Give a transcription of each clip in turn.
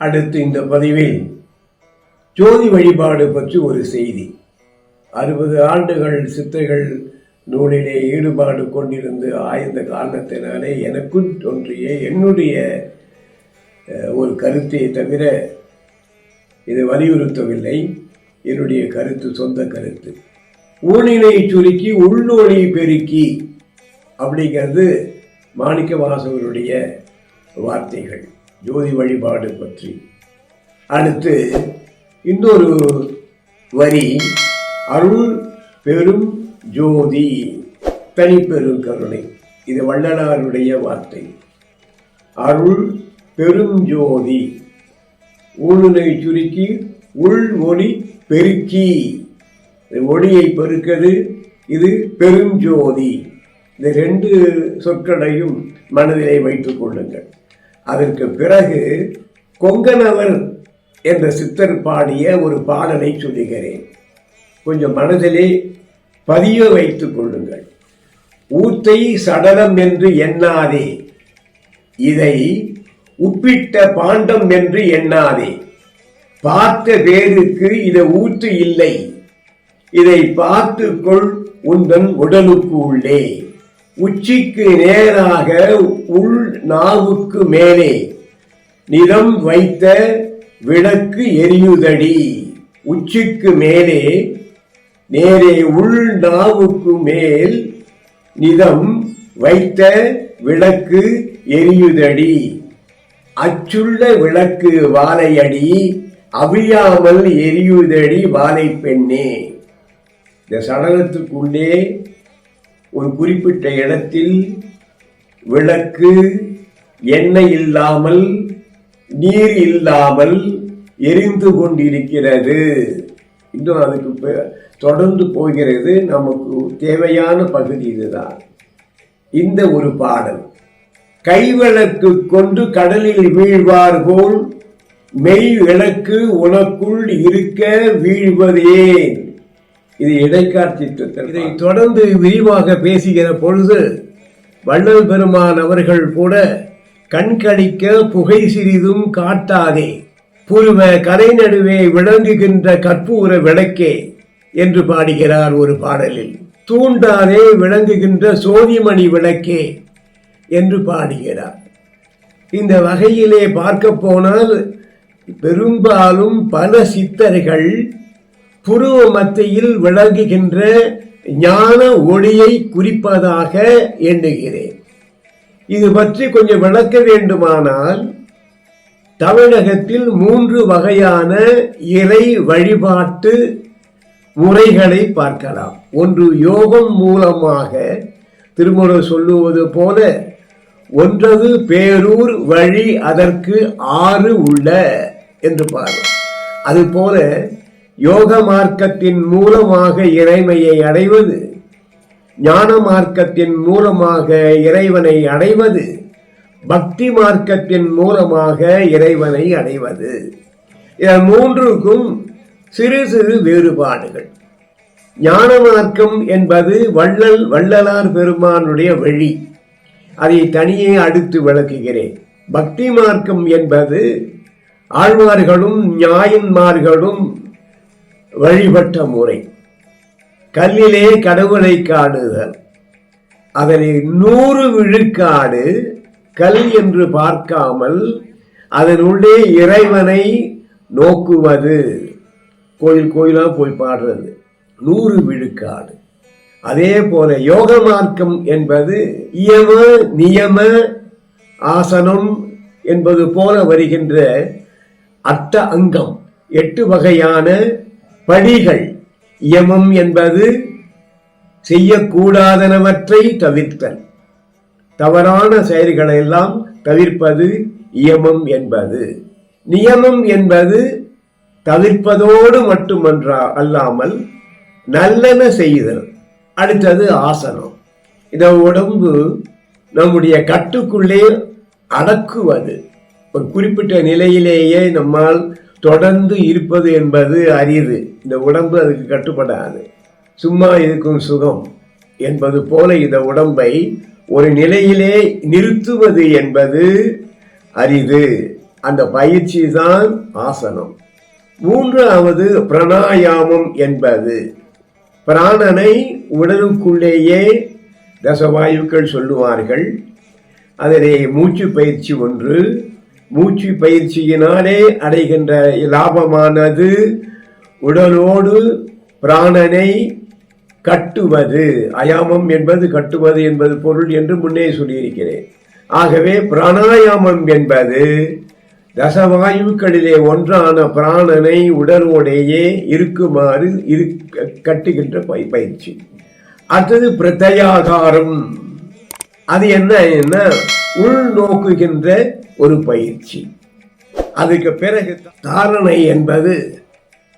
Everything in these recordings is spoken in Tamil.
அடுத்து இந்த பதிவில் ஜோதி வழிபாடு பற்றி ஒரு செய்தி. அறுபது ஆண்டுகள் சித்தைகள் நூலிலே ஈடுபாடு கொண்டிருந்து ஆய்ந்த காரணத்தினாலே எனக்கும் தோன்றிய என்னுடைய ஒரு கருத்தை தவிர இது வலியுறுத்தவில்லை. என்னுடைய கருத்து சொந்த கருத்து. ஊனினை சுருக்கி உள்நொழி பெருக்கி அப்படிங்கிறது மாணிக்க வாசகருடைய வார்த்தைகள் ஜோதி வழிபாடு பற்றி. அடுத்து இன்னொரு வரி அருள் பெரும் ஜோதி தனிப்பெரும் கருணை. இது வள்ளலாருடைய வார்த்தை. அருள் பெரும் ஜோதி. ஊழலை சுருக்கி உள் ஒளி பெருக்கி. இந்த ஒளியை பெருக்கது இது பெருஞ்சோதி இந்த ரெண்டு சொற்களையும் மனதிலே வைத்துக் கொள்ளுங்கள். அதற்கு பிறகு கொங்கனவர் என்ற சித்தர் பாடிய ஒரு பாடலை சொல்லுகிறேன். கொஞ்சம் மனதிலே பதிய வைத்துக் கொள்ளுங்கள். ஊத்தை சடலம் என்று எண்ணாதே. இதை உப்பிட்ட பாண்டம் என்று எண்ணாதே. பார்த்த பேருக்கு இதை ஊற்று இல்லை. இதை பார்த்துக்கொள் உந்தன் உடலுக்கு உள்ளே. உச்சிக்கு நேராக உள் நாவுக்கு மேலே. நிறம் வைத்த விளக்கு எரியுதடி. உச்சிக்கு மேலே நேரே உள் நாவுக்கு மேல் நிதம் வைத்த விளக்கு எரியுதடி. அச்சுள்ள விளக்கு வாழையடி அவியாமல் எரியுதடி வாழை பெண்ணே. இந்த சடலத்துக்குள்ளே ஒரு குறிப்பிட்ட இடத்தில் விளக்கு எண்ணெய் இல்லாமல் நீர் இல்லாமல் எரிந்து கொண்டிருக்கிறது. இன்னும் அதுக்கு தொடர்ந்து போகிறது நமக்கு தேவையான பகுதி இதுதான். இந்த ஒரு பாடல். கைவிளக்கு கொண்டு கடலில் வீழ்வார் போல் மெய் விளக்கு உனக்குள் இருக்க வீழ்வதேன் இது இடைக்காட்சித்தல் இதை தொடர்ந்து விரிவாக பேசுகிற பொழுது வள்ளல் பெருமான் அவர்கள் கூட கண்கடிக்க புகை சிறிதும் காட்டாதே. புருவ கரை நடுவே விளங்குகின்ற கற்பூர விளக்கே. என்று பாடுகிறார் ஒரு பாடலில். தூண்டாரே விளங்குகின்ற சோதிமணி விளக்கே என்று பாடுகிறார். இந்த வகையிலே பார்க்க போனால் பெரும்பாலும் பல சித்தர்கள் புருவ மத்தியில் விளங்குகின்ற ஞான ஒளியை குறிப்பதாக எண்ணுகிறேன். இது பற்றி கொஞ்சம் விளக்க வேண்டுமானால் தமிழகத்தில் மூன்று வகையான இறை வழிபாட்டு முறைகளை பார்க்கலாம். ஒன்று யோகம் மூலமாக திருமுறை சொல்லுவது போல ஒன்றது பேரூர் வழி அதற்கு ஆறு உள்ள என்று பாரு அதுபோல யோக மார்க்கத்தின் மூலமாக இறைமையை அடைவது ஞான மார்க்கத்தின் மூலமாக இறைவனை அடைவது பக்தி மார்க்கத்தின் மூலமாக இறைவனை அடைவது. மூன்றுக்கும் சிறு சிறு வேறுபாடுகள். ஞான மார்க்கம் என்பது வள்ளல் வள்ளலார் பெருமானுடைய வழி. அதை தனியே அடுத்து விளக்குகிறேன். பக்தி மார்க்கம் என்பது ஆழ்வார்களும் ஞாயின்மார்களும் வழிபட்ட முறை. கல்லிலே கடவுளை காணுதல். அதனை நூறு விழுக்காடு கல் என்று பார்க்காமல் அதனுள்ளே இறைவனை நோக்குவது. கோயில் கோயிலாக போய் பாடுறது. நூறு விழுக்காடு. அதே போல யோக மார்க்கம் என்பது இயம நியம ஆசனம் என்பது போல வருகின்ற அட்ட அங்கம். எட்டு வகையான படிகள். இயமம் என்பது செய்யக்கூடாதனவற்றை தவிர்த்தல். தவறான செயல்களை எல்லாம் தவிர்ப்பது இயமம் என்பது. நியமம் என்பது தவிர்ப்பதோடு மட்டுமன்றா அல்லாமல் நல்லன செய்தல். அடுத்தது ஆசனம். இந்த உடம்பு நம்முடைய கட்டுக்குள்ளே அடக்குவது. ஒரு குறிப்பிட்ட நிலையிலேயே நம்மால் தொடர்ந்து இருப்பது என்பது அரிது. இந்த உடம்பு அதுக்கு கட்டுப்படாது. சும்மா இருக்கும் சுகம் என்பது போல இந்த உடம்பை ஒரு நிலையிலே நிறுத்துவது என்பது அரிது. அந்த பயிற்சி தான் ஆசனம். மூன்றாவது பிராணாயாமம் என்பது. பிராணனை உடலுக்குள்ளேயே தசவாயுக்கள் சொல்லுவார்கள். அதிலே மூச்சு பயிற்சி ஒன்று. மூச்சு பயிற்சியினாலே அடைகின்ற லாபமானது உடலோடு பிராணனை கட்டுவது. அயாமம் என்பது கட்டுவது என்பது பொருள் என்று முன்னே சொல்லியிருக்கிறேன். ஆகவே பிராணாயாமம் என்பது தசவாயுக்களிலே ஒன்றான பிராணனை உடலோடையே இருக்குமாறு இரு கட்டுகின்ற பய- பயிற்சி. அடுத்தது பிரத்யாகாரம். அது என்ன என்ன? உள்நோக்குகின்ற ஒரு பயிற்சி. அதுக்கு பிறகு தாரணை என்பது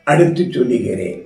அடுத்து சொல்லுகிறேன்.